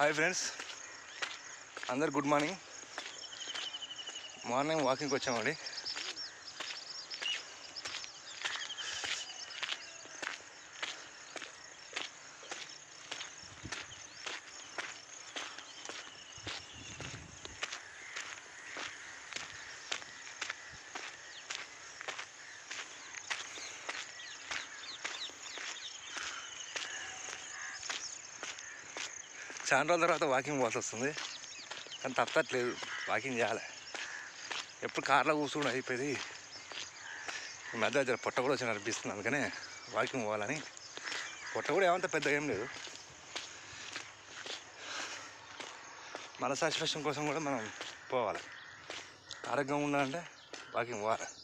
Hi friends అందరు good morning morning వాకింగ్కి వచ్చామండి. చాలా రోజుల తర్వాత వాకింగ్ పోవాల్సి వస్తుంది. కానీ తప్పట్లేదు. వాకింగ్ చేయాలి. ఎప్పుడు కార్లో కూర్చుని అయిపోయింది. ఈ మధ్య జర పొట్ట కూడా వచ్చి అనిపిస్తుంది. అందుకనే వాకింగ్ పోవాలని. పొట్ట కూడా ఏమంత పెద్ద ఏం లేదు. మన సాటిస్ఫాక్షన్ కోసం కూడా మనం పోవాలి. ఆరోగ్యంగా ఉండాలంటే వాకింగ్ పోవాలి.